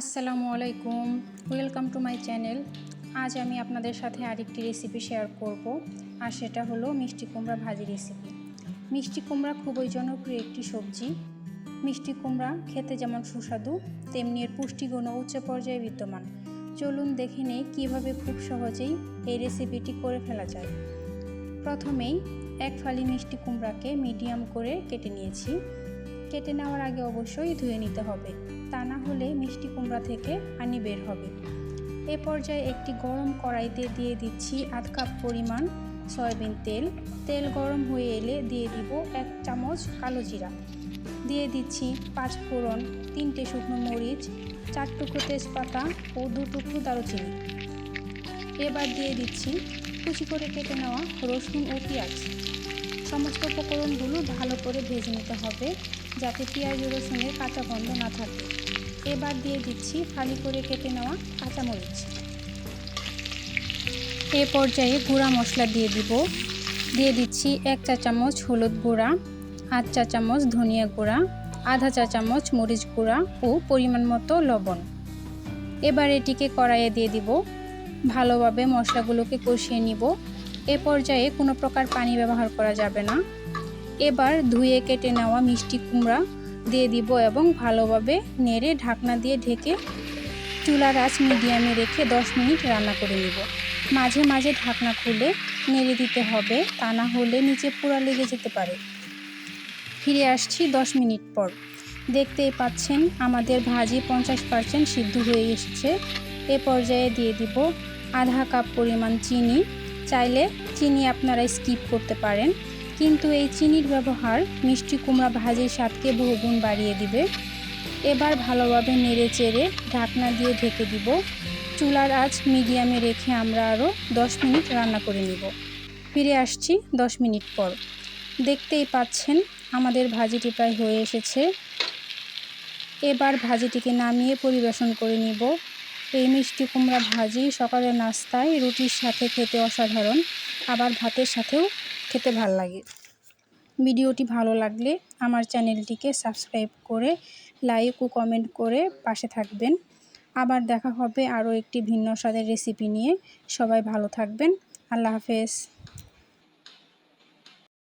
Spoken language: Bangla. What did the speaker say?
আসসালামু আলাইকুম। ওয়েলকাম টু মাই চ্যানেল আজ আমি আপনাদের সাথে আরেকটি রেসিপি শেয়ার করব, আর সেটা হলো মিষ্টি কুমড়া ভাজি রেসিপি মিষ্টি কুমড়া খুবই জনপ্রিয় একটি সবজি। মিষ্টি কুমড়া খেতে যেমন সুস্বাদু, তেমনি এর পুষ্টিগুণও উচ্চ পর্যায়ে বিদ্যমান। চলুন দেখে নেই কীভাবে খুব সহজেই এই রেসিপিটি করে ফেলা যায়। প্রথমেই এক ফালি মিষ্টি কুমড়াকে মিডিয়াম করে কেটে নিয়েছি। কেটে নেওয়ার আগে অবশ্যই ধুয়ে নিতে হবে। তা না হলে মিষ্টি কুমড়া থেকে পানি বের হবে। এ পর্যায়ে একটি গরম কড়াইতে দিয়ে দিচ্ছি আধ কাপ পরিমাণ সয়াবিন তেল। তেল গরম হয়ে এলে দিয়ে দিব এক চামচ কালো জিরা। দিয়ে দিচ্ছি পাঁচ ফোড়ন, তিনটে শুকনো মরিচ, চার টুকরো তেজপাতা ও দু টুকরো দারুচিনি। এবার দিয়ে দিচ্ছি কুচি করে কেটে নেওয়া রসুন ও পেঁয়াজ। সমস্ত উপকরণগুলো ভালো করে ভেজে নিতে হবে যাতে পেঁয়াজ রসুনের কাঁচা গন্ধ না থাকে। এবার দিয়ে দিচ্ছি ফালি করে কেটে নেওয়া কাঁচামরিচ। এ পর্যায়ে গুঁড়া মশলা দিয়ে দিব। দিয়ে দিচ্ছি এক চা চামচ হলুদ গুঁড়া, আধ চা চামচ ধনিয়া গুঁড়া, আধা চা চামচ মরিচ গুঁড়া ও পরিমাণ মতো লবণ। এবার এটিকে কড়াইয়ে দিয়ে দিব। ভালোভাবে মশলাগুলোকে কষিয়ে নিব। এ পর্যায়ে কোনো প্রকার পানি ব্যবহার করা যাবে না। এবার ধুয়ে কেটে নেওয়া মিষ্টি কুমড়া দিয়ে দিব এবং ভালোভাবে নেড়ে ঢাকনা দিয়ে ঢেকে চুলার আঁচ মিডিয়ামে রেখে 10 মিনিট রান্না করে নিব। মাঝে মাঝে ঢাকনা খুলে নেড়ে দিতে হবে, তা না হলে নিচে পুরা লেগে যেতে পারে। ফিরে আসছি 10 মিনিট পর। দেখতেই পাচ্ছেন আমাদের ভাজি পঞ্চাশ পার্সেন্ট সিদ্ধ হয়ে এসেছে। এ পর্যায়ে দিয়ে দিব আধা কাপ পরিমাণ চিনি চাইলে চিনি আপনারা স্কিপ করতে পারেন। কিন্তু এই চিনির ব্যবহার মিষ্টি কুমড়া ভাজির স্বাদকে বহুগুণ বাড়িয়ে দিবে। এবার ভালোভাবে নেড়ে চেড়ে ঢাকনা দিয়ে ঢেকে দিব। চুলার আঁচ মিডিয়ামে রেখে আমরা আরও দশ মিনিট রান্না করে নিব। ফিরে আসছি দশ মিনিট পর। দেখতেই পাচ্ছেন আমাদের ভাজিটি প্রায় হয়ে এসেছে। এবার ভাজিটিকে নামিয়ে পরিবেশন করে নিব। এই মিষ্টি কুমড়া ভাজি সকালের নাস্তায়, রুটির সাথে খেতে অসাধারণ, আবার ভাতের সাথেও খেতে ভালো লাগে। ভিডিওটি ভালো লাগলে আমার চ্যানেলটিকে সাবস্ক্রাইব করে, লাইক ও কমেন্ট করে পাশে থাকবেন। আবার দেখা হবে আরও একটি ভিন্ন স্বাদের রেসিপি নিয়ে। সবাই ভালো থাকবেন। আল্লাহ হাফেজ।